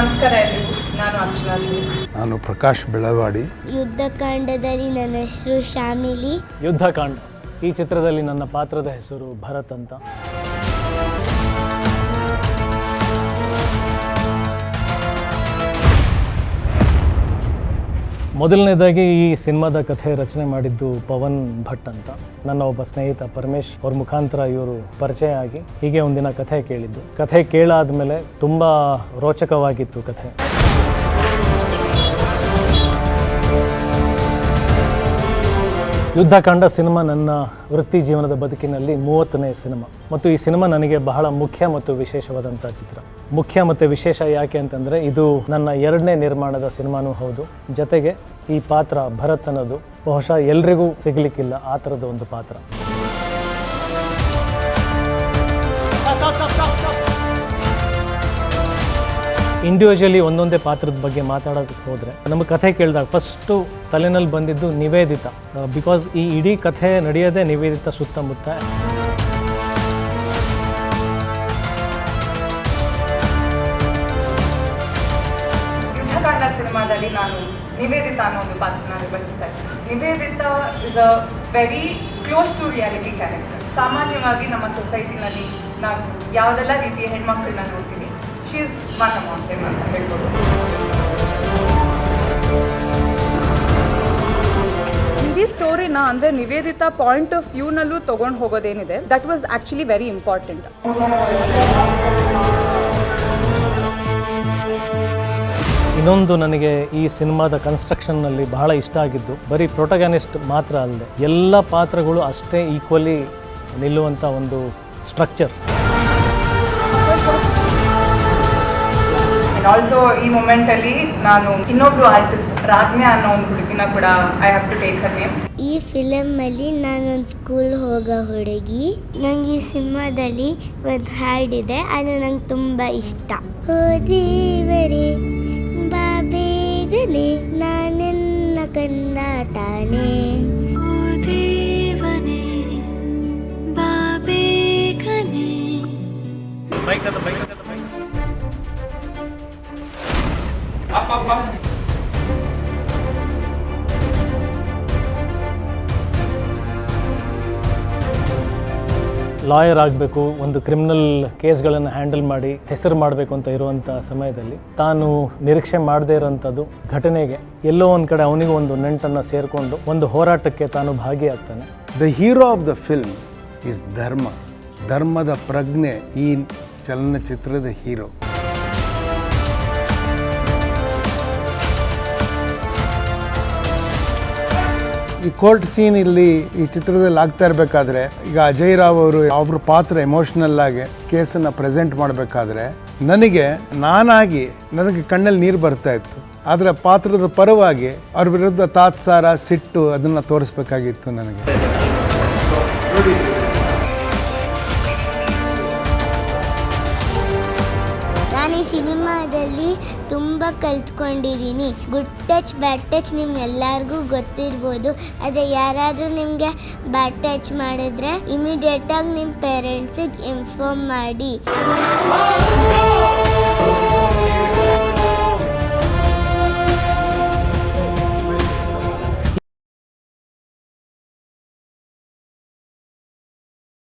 ನಮಸ್ಕಾರ ಎಲ್ರಿಗೂ ನಾನು ಅರ್ಚನಾ. ನಾನು ಪ್ರಕಾಶ್ ಬೆಳವಾಡಿ. ಯುದ್ಧಕಾಂಡದಲ್ಲಿ ನನ್ನ ಹೆಸರು ಶಾಮಿಲಿ. ಯುದ್ಧಕಾಂಡ. ಈ ಚಿತ್ರದಲ್ಲಿ ನನ್ನ ಪಾತ್ರದ ಹೆಸರು ಭರತ್ ಅಂತ. ಮೊದಲನೇದಾಗಿ ಈ ಸಿನಿಮಾದ ಕಥೆ ರಚನೆ ಮಾಡಿದ್ದು ಪವನ್ ಭಟ್ ಅಂತ. ನನ್ನ ಒಬ್ಬ ಸ್ನೇಹಿತ ಪರಮೇಶ್ ಅವ್ರ ಮುಖಾಂತರ ಇವರು ಪರಿಚಯ ಆಗಿ ಹೀಗೆ ಒಂದಿನ ಕಥೆ ಕೇಳಿದ್ದು. ಕಥೆ ಕೇಳಾದ್ಮೇಲೆ ತುಂಬ ರೋಚಕವಾಗಿತ್ತು ಕಥೆ. ಯುದ್ಧಕಾಂಡ ಸಿನಿಮಾ ನನ್ನ ವೃತ್ತಿ ಜೀವನದ ಬದುಕಿನಲ್ಲಿ ಮೂವತ್ತನೇ ಸಿನಿಮಾ. ಮತ್ತು ಈ ಸಿನಿಮಾ ನನಗೆ ಬಹಳ ಮುಖ್ಯ ಮತ್ತು ವಿಶೇಷವಾದಂಥ ಚಿತ್ರ. ಮುಖ್ಯ ಮತ್ತು ವಿಶೇಷ ಯಾಕೆ ಅಂತಂದರೆ ಇದು ನನ್ನ ಎರಡನೇ ನಿರ್ಮಾಣದ ಸಿನಿಮಾನೂ ಹೌದು. ಜೊತೆಗೆ ಈ ಪಾತ್ರ ಭರತ್ ಅನ್ನೋದು. ಬಹುಶಃ ಎಲ್ರಿಗೂ ಸಿಗಲಿಕ್ಕಿಲ್ಲ ಆ ಥರದ ಒಂದು ಪಾತ್ರ. ಇಂಡಿವಿಜುವಲಿ ಒಂದೊಂದೇ ಪಾತ್ರದ ಬಗ್ಗೆ ಮಾತಾಡೋದಕ್ಕೆ ಹೋದರೆ ನಮ್ಮ ಕಥೆ ಕೇಳಿದಾಗ ಫಸ್ಟು ತಲೆನಲ್ಲಿ ಬಂದಿದ್ದು ನಿವೇದಿತ. ಬಿಕಾಸ್ ಈ ಇಡೀ ಕಥೆ ನಡೆಯೋದೇ ನಿವೇದಿತ ಸುತ್ತಮುತ್ತ. ಯುದ್ಧಕಾಂಡ ಸಿನಿಮಾದಲ್ಲಿ ನಾನು ನಿವೇದಿತ ಅನ್ನೋ ಒಂದು ಪಾತ್ರನ ನಿರ್ವಹಿಸ್ತಾ ಇದ್ದೀನಿ Nivedita is a very close to reality character ಸಾಮಾನ್ಯವಾಗಿ ನಮ್ಮ ಸೊಸೈಟಿನಲ್ಲಿ ನಾವು ಯಾವುದೆಲ್ಲ ರೀತಿಯ ಹೆಣ್ಮಕ್ಳನ್ನ ನೋಡ್ತೀವಿ she is one among them ಅಂತ ಹೇಳ್ಬೋದು ಈ ಸ್ಟೋರಿನ ಅಂದರೆ ನಿವೇದಿತಾ ಪಾಯಿಂಟ್ ಆಫ್ ವ್ಯೂನಲ್ಲೂ ತೊಗೊಂಡು ಹೋಗೋದೇನಿದೆ. That was actually very important ಇನ್ನೊಂದು ನನಗೆ ಈ ಸಿನಿಮಾದ ಕನ್ಸ್ಟ್ರಕ್ಷನ್ನಲ್ಲಿ ಬಹಳ ಇಷ್ಟ ಆಗಿದ್ದು ಬರೀ ಪ್ರೊಟಗನಿಸ್ಟ್ ಮಾತ್ರ ಅಲ್ಲದೆ ಎಲ್ಲ ಪಾತ್ರಗಳು ಅಷ್ಟೇ ಈಕ್ವಲಿ ನಿಲ್ಲುವಂಥ ಒಂದು ಸ್ಟ್ರಕ್ಚರ್ ಆ್ಯಂಡ್ ಆಲ್ಸೋ ಈ ಮೂಮೆಂಟಲ್ಲಿ ನಾನು ಇನ್ನೊಬ್ರು ಆರ್ಟಿಸ್ಟ್ ರಾಜ್ಞಾ ಅನ್ನೋ ಒಂದು ಹುಡುಗಿನ ಕೂಡ I have to take her name ಈ ಫಿಲಮಲ್ಲಿ ನಾನೊಂದು ಸ್ಕೂಲ್ ಹೋಗೋ ಹುಡುಗಿ. ನಂಗೆ ಈ ಸಿನಿಮಾದಲ್ಲಿ ಒಂದು ಹಾಡಿದೆ ಅದು ನಂಗೆ ತುಂಬ ಇಷ್ಟ. ಓ ಜೀವರೇ, ಬಾ ಬೇಗನೆ, ನಾನೆನ್ನ ಕಂದ ತಾನೇ. ಲಾಯರ್ ಆಗಬೇಕು ಒಂದು ಕ್ರಿಮಿನಲ್ ಕೇಸ್ಗಳನ್ನು ಹ್ಯಾಂಡಲ್ ಮಾಡಿ ಹೆಸರು ಮಾಡಬೇಕು ಅಂತ ಇರುವಂಥ ಸಮಯದಲ್ಲಿ ತಾನು ನಿರೀಕ್ಷೆ ಮಾಡದೇ ಇರೋಂಥದ್ದು ಘಟನೆಗೆ ಎಲ್ಲೋ ಒಂದು ಕಡೆ ಅವನಿಗೂ ಒಂದು ನೆಂಟನ್ನು ಸೇರಿಕೊಂಡು ಒಂದು ಹೋರಾಟಕ್ಕೆ ತಾನು ಭಾಗಿಯಾಗ್ತಾನೆ the hero of the film is ಧರ್ಮ ಧರ್ಮದ ಪ್ರಜ್ಞೆ ಈ ಚಲನಚಿತ್ರದ ಹೀರೋ ಈ ಕೋರ್ಟ್ ಸೀನ್ ಇಲ್ಲಿ ಈ ಚಿತ್ರದಲ್ಲಿ ಆಗ್ತಾ ಇರಬೇಕಾದ್ರೆ, ಈಗ ಅಜಯ್ ರಾವ್ ಅವರು ಅವ್ರ ಪಾತ್ರ ಎಮೋಷನಲ್ ಆಗಿ ಕೇಸನ್ನು ಪ್ರೆಸೆಂಟ್ ಮಾಡಬೇಕಾದ್ರೆ, ನನಗೆ ನಾನಾಗಿ ನನಗೆ ಕಣ್ಣಲ್ಲಿ ನೀರು ಬರ್ತಾ ಇತ್ತು. ಆದರೆ ಪಾತ್ರದ ಪರವಾಗಿ ಅವ್ರ ವಿರುದ್ಧ ತಾತ್ಸಾರ, ಸಿಟ್ಟು ಅದನ್ನು ತೋರಿಸ್ಬೇಕಾಗಿತ್ತು ನನಗೆ. ಸಿನಿಮಾದಲ್ಲಿ ತುಂಬ ಕಲ್ತ್ಕೊಂಡಿದ್ದೀನಿ. ಗುಡ್ ಟಚ್ ಬ್ಯಾಡ್ ಟಚ್ ನಿಮ್ಗೆಲ್ಲರಿಗೂ ಗೊತ್ತಿರ್ಬೋದು. ಅದೇ ಯಾರಾದರೂ ನಿಮಗೆ ಬ್ಯಾಡ್ ಟಚ್ ಮಾಡಿದ್ರೆ ಇಮಿಡಿಯೇಟಾಗಿ ನಿಮ್ಮ ಪೇರೆಂಟ್ಸಿಗೆ ಇನ್ಫಾರ್ಮ್ ಮಾಡಿ.